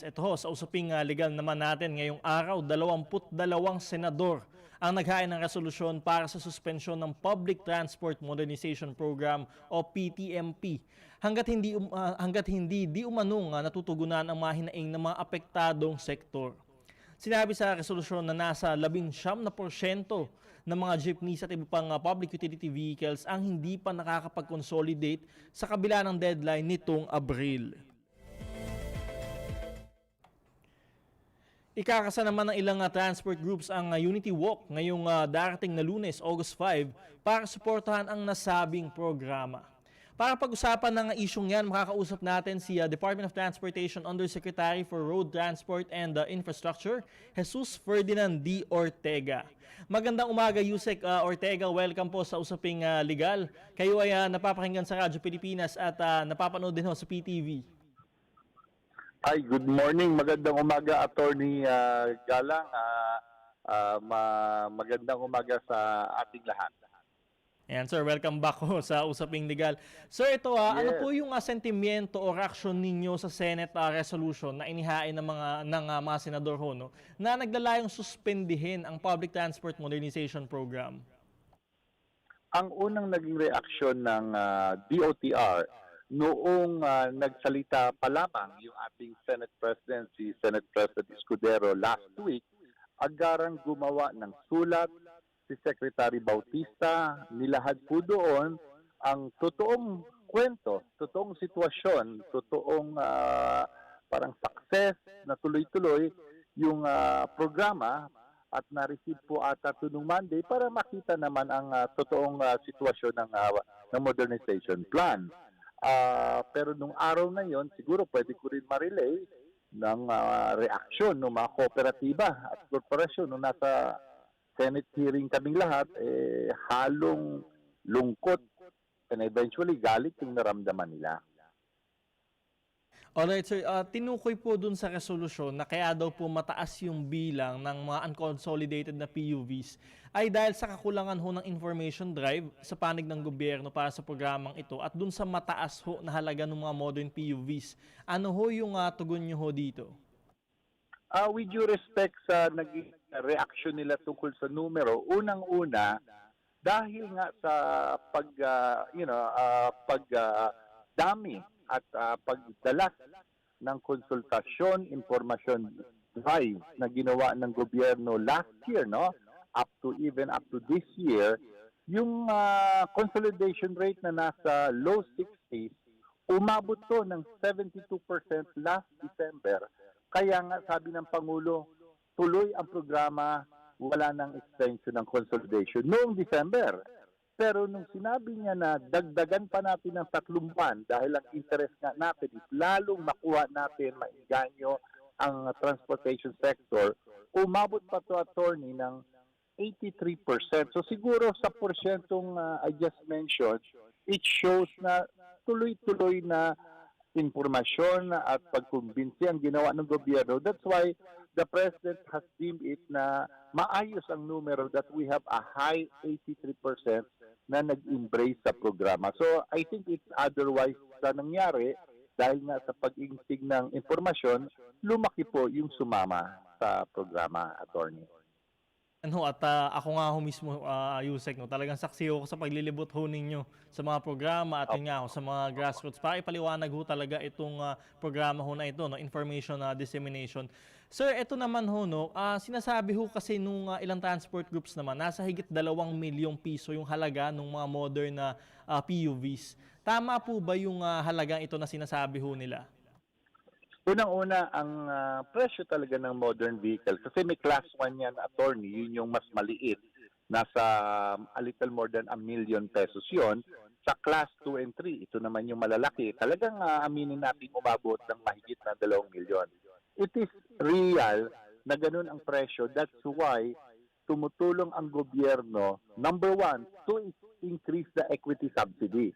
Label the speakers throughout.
Speaker 1: Ito ho, sa usaping ah, legal naman natin ngayong araw, 22 senador ang naghain ng resolusyon para sa suspensyon ng Public Transport Modernization Program o PTMP hanggat hindi ah, hanggat hindi di umanong ah, natutugunan ang mga hinaing ng mga apektadong sektor. Sinabi sa resolusyon na nasa 19% na porsyento ng mga jeepneys at iba pang public utility vehicles ang hindi pa nakakapag-consolidate sa kabila ng deadline nitong Abril. Ikakasa naman ng ilang uh, transport groups ang uh, Unity Walk ngayong uh, darating na lunes, August 5, para suportahan ang nasabing programa. Para pag-usapan ng isyong yan, makakausap natin si uh, Department of Transportation Undersecretary for Road Transport and uh, Infrastructure, Jesus Ferdinand D. Ortega. Magandang umaga, Yusek uh, Ortega. Welcome po sa Usaping uh, Legal. Kayo ay uh, napapakinggan sa Radyo Pilipinas at uh, napapanood din ho sa PTV.
Speaker 2: Ay, good morning. Magandang umaga, Attorney ah, Galang. Ah, ah, ma- magandang umaga sa ating lahat.
Speaker 1: Ayan, sir, welcome back ho sa Usaping Legal. Sir, ito ah, ano
Speaker 2: Yes.
Speaker 1: po yung ah, sentimiento o reaction ninyo sa Senate ah, resolution na inihain ng mga ng ah, mga senador ho no, na naglalayong suspendihin ang Public Transport Modernization Program?
Speaker 2: Ang unang naging reaksyon ng ah, DOTR noong ah, nagsalita pa lamang yung ating Senate President, si Senate President Escudero last week, agarang gumawa ng sulat si Secretary Bautista, nilahad po doon ang totoong kwento, totoong sitwasyon, totoong ah, parang success na tuloy-tuloy yung ah, programa at na-receive po ata to nung Monday para makita naman ang ah, totoong ah, sitwasyon ng, ah, ng modernization plan. Ah, pero nung araw na yon siguro pwede ko rin ma-relay ng ah, reaksyon ng mga kooperatiba at korporasyon nung nasa Senate hearing kaming lahat, eh, halong lungkot and eventually galit yung naramdaman nila.
Speaker 1: Alright, sir. Ah, tinukoy po dun sa resolusyon na kaya daw po mataas yung bilang ng mga unconsolidated na PUVs ay dahil sa kakulangan ho ng information drive sa panig ng gobyerno para sa programang ito at dun sa mataas ho na halaga ng mga modern PUVs. Ano ho yung ah, tugon nyo ho dito?
Speaker 2: Uh, with due respect sa naging reaction nila tungkol sa numero, unang-una, dahil nga sa pag, ah, you know, ah, pag ah, dami at ah, pagdalas ng konsultasyon, informasyon drive na ginawa ng gobyerno last year, no? Up to even up to this year, yung ah, consolidation rate na nasa low 60s, umabot to ng 72% last December. Kaya nga sabi ng Pangulo, tuloy ang programa, wala nang extension ng consolidation noong December. Pero nung sinabi niya na dagdagan pa natin ng tatlong buwan dahil ang interest nga natin is lalong makuha natin maiganyo ang transportation sector, umabot pa to attorney ng 83%. So siguro sa porsyentong uh, I just mentioned, it shows na tuloy-tuloy na informasyon at pagkumbinsi ang ginawa ng gobyerno. That's why the President has deemed it na maayos ang numero that we have a high 83% na nag-embrace sa programa. So I think it's otherwise sa nangyari dahil nga sa pag-ingsig ng informasyon, lumaki po yung sumama sa programa, attorney.
Speaker 1: Ano, at ah, ako nga ho mismo, uh, Yusek, no, talagang saksi ako sa paglilibot ho ninyo sa mga programa at nga ho, sa mga grassroots. Para ipaliwanag ho talaga itong ah, programa ho na ito, no, information ah, dissemination. Sir, ito naman ho, no, ah, sinasabi ho kasi nung ah, ilang transport groups naman, nasa higit dalawang milyong piso yung halaga ng mga modern na ah, PUVs. Tama po ba yung ah, halagang ito na sinasabi ho nila?
Speaker 2: Unang-una, ang ah, presyo talaga ng modern vehicle, kasi may class 1 yan, attorney, yun yung mas maliit. Nasa um, a little more than a million pesos yon Sa class 2 and 3, ito naman yung malalaki. Talagang ah, aminin natin umabot ng mahigit na 2 milyon. It is real na ganun ang presyo. That's why tumutulong ang gobyerno, number one, to increase the equity subsidy.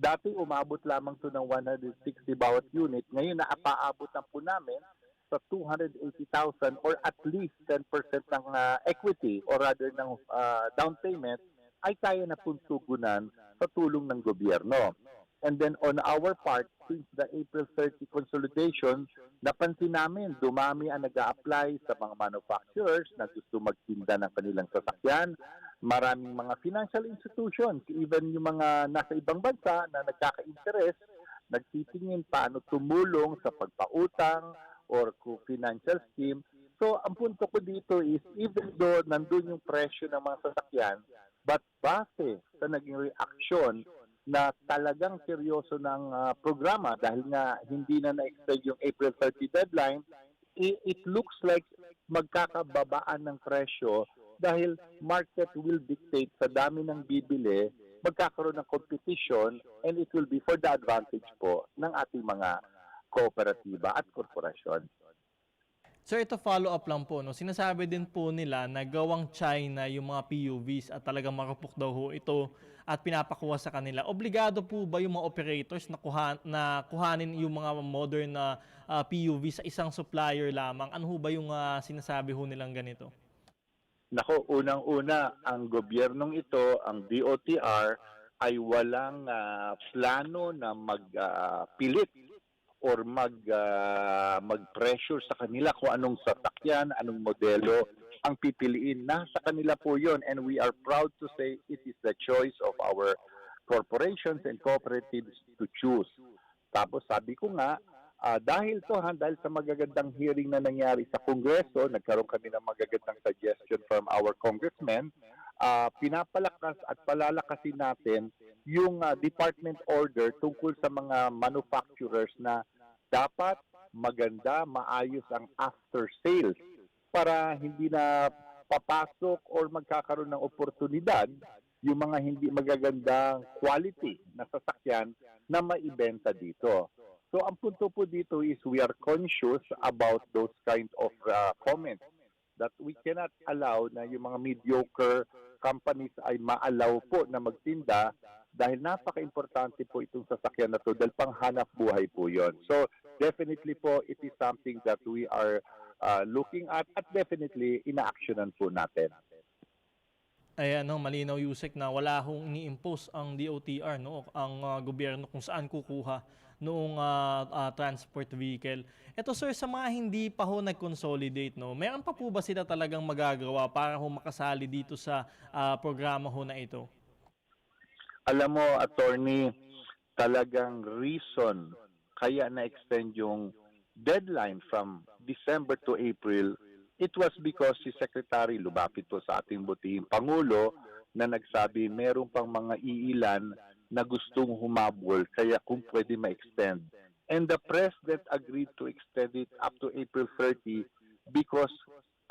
Speaker 2: Dati umabot lamang to ng 160 bawat unit. Ngayon naapaabot na po namin sa 280,000 or at least 10% ng ah, equity or rather ng ah, down payment ay kaya na pong tugunan sa tulong ng gobyerno. And then on our part, since the April 30 consolidation, napansin namin dumami ang nag apply sa mga manufacturers na gusto magtinda ng kanilang sasakyan. Maraming mga financial institutions, even yung mga nasa ibang bansa na nagkaka-interest, nagtitingin paano tumulong sa pagpautang or financial scheme. So, ang punto ko dito is, even though nandun yung presyo ng mga sasakyan, but base sa naging reaction na talagang seryoso ng ah, programa dahil nga hindi na na-extend yung April 30 deadline, i- it looks like magkakababaan ng presyo dahil market will dictate sa dami ng bibili, magkakaroon ng competition and it will be for the advantage po ng ating mga kooperatiba at korporasyon.
Speaker 1: Sir, ito follow up lang po. No? Sinasabi din po nila na gawang China yung mga PUVs at talagang marupok daw ho ito at pinapakuha sa kanila. Obligado po ba yung mga operators na, kuha, na kuhanin yung mga modern na ah, PUV sa isang supplier lamang? Ano ho ba yung ah, sinasabi ho nilang ganito?
Speaker 2: Nako, unang-una, ang gobyernong ito, ang DOTR, ay walang ah, plano na magpilit or mag ah, mag-pressure sa kanila kung anong sasakyan, anong modelo ang pipiliin. Nasa kanila po yon and we are proud to say it is the choice of our corporations and cooperatives to choose. Tapos sabi ko nga, ah, dahil to ha, dahil sa magagandang hearing na nangyari sa Kongreso, nagkaroon kami ng magagandang suggestion from our congressmen, ah, pinapalakas at palalakasin natin yung ah, department order tungkol sa mga manufacturers na dapat maganda, maayos ang after sales para hindi na papasok or magkakaroon ng oportunidad yung mga hindi magagandang quality na sasakyan na maibenta dito. So ang punto po dito is we are conscious about those kind of uh, comments that we cannot allow na yung mga mediocre companies ay maalaw po na magtinda dahil napaka-importante po itong sasakyan na to dahil panghanap buhay po yon. So definitely po it is something that we are uh, looking at at definitely ina-actionan po natin.
Speaker 1: Ayan, no, malinaw Yusek na wala hong ini-impose ang DOTR, no, ang ah, gobyerno kung saan kukuha noong ah, ah, transport vehicle. Ito sir, sa mga hindi pa ho nag-consolidate, no, meron pa po ba sila talagang magagawa para ho makasali dito sa ah, programa ho na ito?
Speaker 2: Alam mo, attorney, talagang reason kaya na-extend yung deadline from December to April, it was because si Secretary lumapit po sa ating butihing Pangulo na nagsabi meron pang mga iilan na gustong humabol kaya kung pwede ma-extend. And the President agreed to extend it up to April 30 because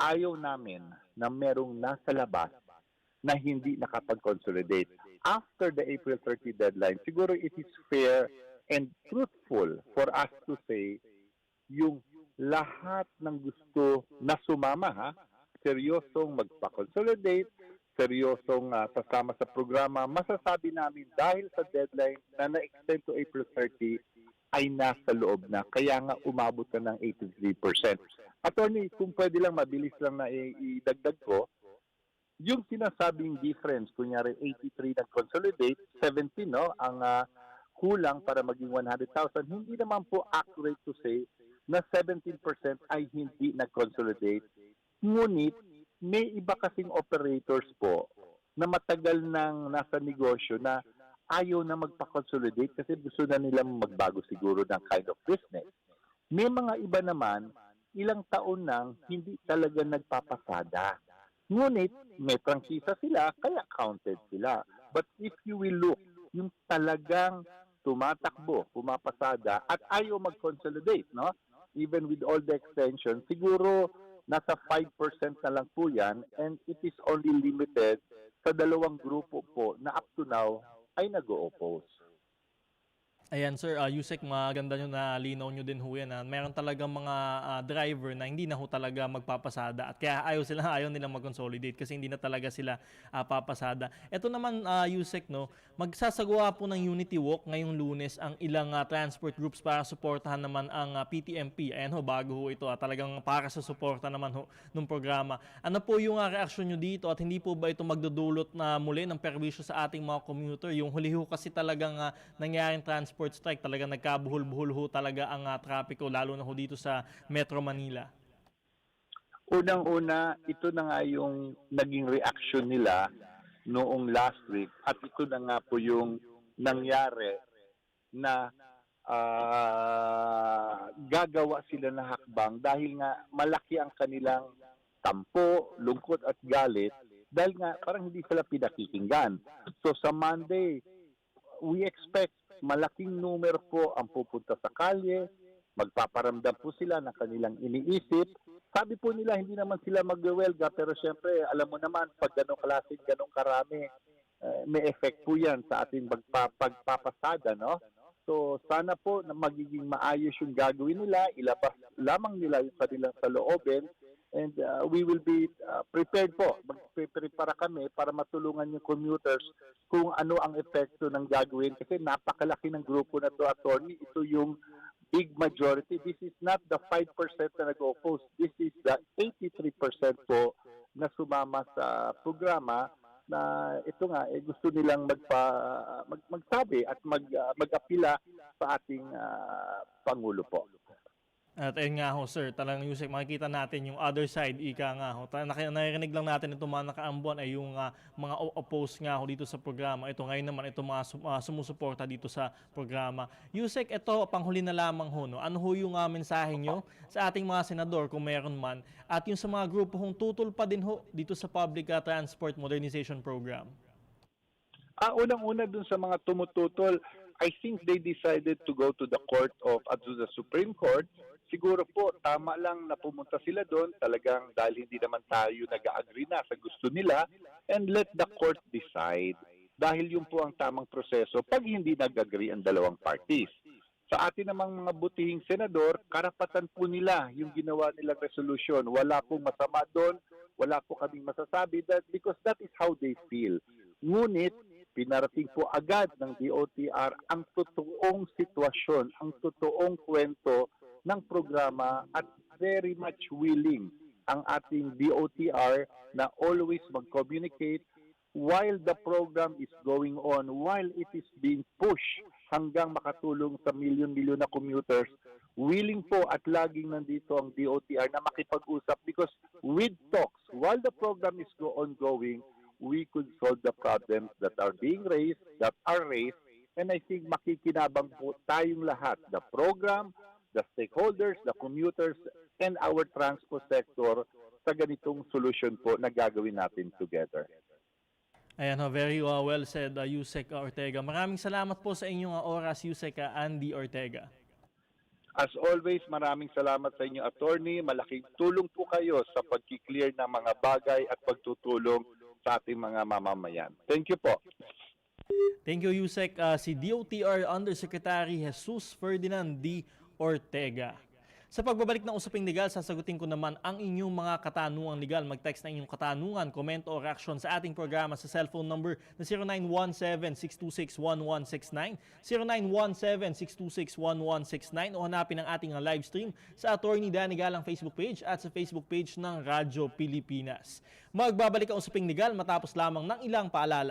Speaker 2: ayaw namin na merong nasa labas na hindi nakapag-consolidate. After the April 30 deadline, siguro it is fair and truthful for us to say yung lahat ng gusto na sumama ha, seryosong magpa-consolidate, seryosong ah, sasama sa programa, masasabi namin dahil sa deadline na na-extend to April 30 ay nasa loob na. Kaya nga umabot na ng 83%. Attorney, kung pwede lang mabilis lang na idagdag ko, yung sinasabing difference, kunyari 83 nag-consolidate, 17 no, ang ah, kulang para maging 100,000, hindi naman po accurate to say na 17% ay hindi nag-consolidate. Ngunit, may iba kasing operators po na matagal nang nasa negosyo na ayaw na magpa-consolidate kasi gusto na nilang magbago siguro ng kind of business. May mga iba naman, ilang taon nang hindi talaga nagpapasada. Ngunit, may prangkisa sila, kaya counted sila. But if you will look, yung talagang tumatakbo, pumapasada, at ayaw mag-consolidate, no? Even with all the extension, siguro nasa 5% na lang po yan and it is only limited sa dalawang grupo po na up to now ay nag-oppose.
Speaker 1: Ayan sir, uh, Yusek, maganda nyo na linaw nyo din ho yan. ah. Meron talagang mga ah, driver na hindi na ho talaga magpapasada at kaya ayaw sila ayaw nilang mag-consolidate kasi hindi na talaga sila ah, papasada. Ito naman uh, Yusek, no, magsasagawa po ng Unity Walk ngayong lunes ang ilang ah, transport groups para suportahan naman ang ah, PTMP. Ayan ho, bago ho ito, ah, talagang para sa suporta naman ho ng programa. Ano po yung ah, reaksyon nyo dito at hindi po ba ito magdudulot na muli ng perwisyo sa ating mga commuter? Yung huli ho kasi talagang ah, nangyaring transport strike, talagang nagkabuhol-buhol ho talaga ang uh, trapiko, lalo na ho dito sa Metro Manila.
Speaker 2: Unang-una, ito na nga yung naging reaction nila noong last week at ito na nga po yung nangyari na ah, gagawa sila ng hakbang dahil nga malaki ang kanilang tampo, lungkot at galit dahil nga parang hindi sila pinakikinggan. So sa Monday, we expect malaking numero po ang pupunta sa kalye, magpaparamdam po sila ng kanilang iniisip. Sabi po nila hindi naman sila magwewelga pero syempre alam mo naman pag ganong klase, ganong karami, eh, may effect po yan sa ating magpa- pagpapasada, no? So sana po na magiging maayos yung gagawin nila, ilabas lamang nila yung kanilang saloobin and uh, we will be uh, prepared po. Magpe-prepare kami para matulungan yung commuters kung ano ang epekto ng gagawin kasi napakalaki ng grupo na to attorney. Ito yung big majority. This is not the 5% na nag-oppose. This is the 83% po na sumama sa programa na ito nga eh, gusto nilang magpa mag, magsabi at mag ah, mag-apila sa ating ah, pangulo po.
Speaker 1: At ayun nga ho sir, talagang Yusek, makikita natin yung other side, ika nga ho. Ta- naki- Naririnig lang natin itong mga nakaambon ay yung ah, mga o- oppose nga ho dito sa programa. Ito ngayon naman, ito mga sum- ah, sumusuporta dito sa programa. Yusek, ito panghuli na lamang ho. No? Ano ho yung ah, mensahe nyo sa ating mga senador kung meron man at yung sa mga grupo hong tutol pa din ho dito sa Public ah, Transport Modernization Program?
Speaker 2: Ah, unang-una dun sa mga tumututol, I think they decided to go to the court of at the Supreme Court. Siguro po tama lang na pumunta sila doon talagang dahil hindi naman tayo nag-agree na sa gusto nila and let the court decide dahil yun po ang tamang proseso pag hindi nag-agree ang dalawang parties. Sa atin namang mga butihing senador, karapatan po nila yung ginawa nilang resolution. Wala pong masama doon, wala po kaming masasabi that because that is how they feel. Ngunit, pinarating po agad ng DOTR ang totoong sitwasyon, ang totoong kwento ng programa at very much willing ang ating DOTR na always mag-communicate while the program is going on, while it is being pushed hanggang makatulong sa milyon-milyon na commuters, willing po at laging nandito ang DOTR na makipag-usap because with talks, while the program is go ongoing, we could solve the problems that are being raised, that are raised, and I think makikinabang po tayong lahat, the program, the stakeholders, the commuters, and our transport sector sa ganitong solution po na gagawin natin together.
Speaker 1: Ayan ho, very uh, well said, uh, Yusek Ortega. Maraming salamat po sa inyong uh, oras, Yusek uh, Andy Ortega.
Speaker 2: As always, maraming salamat sa inyo, attorney. Malaking tulong po kayo sa pagkiklear ng mga bagay at pagtutulong sa ating mga mamamayan. Thank you po.
Speaker 1: Thank you, Yusek. Uh, si DOTR Undersecretary Jesus Ferdinand D. Ortega. Sa pagbabalik ng usaping legal, sasagutin ko naman ang inyong mga katanungang legal. Mag-text na inyong katanungan, komento o reaksyon sa ating programa sa cellphone number na 0917-626-1169, 0917-626-1169 o hanapin ang ating live stream sa Attorney Danny Galang Facebook page at sa Facebook page ng Radyo Pilipinas. Magbabalik ang usaping legal matapos lamang ng ilang paalala.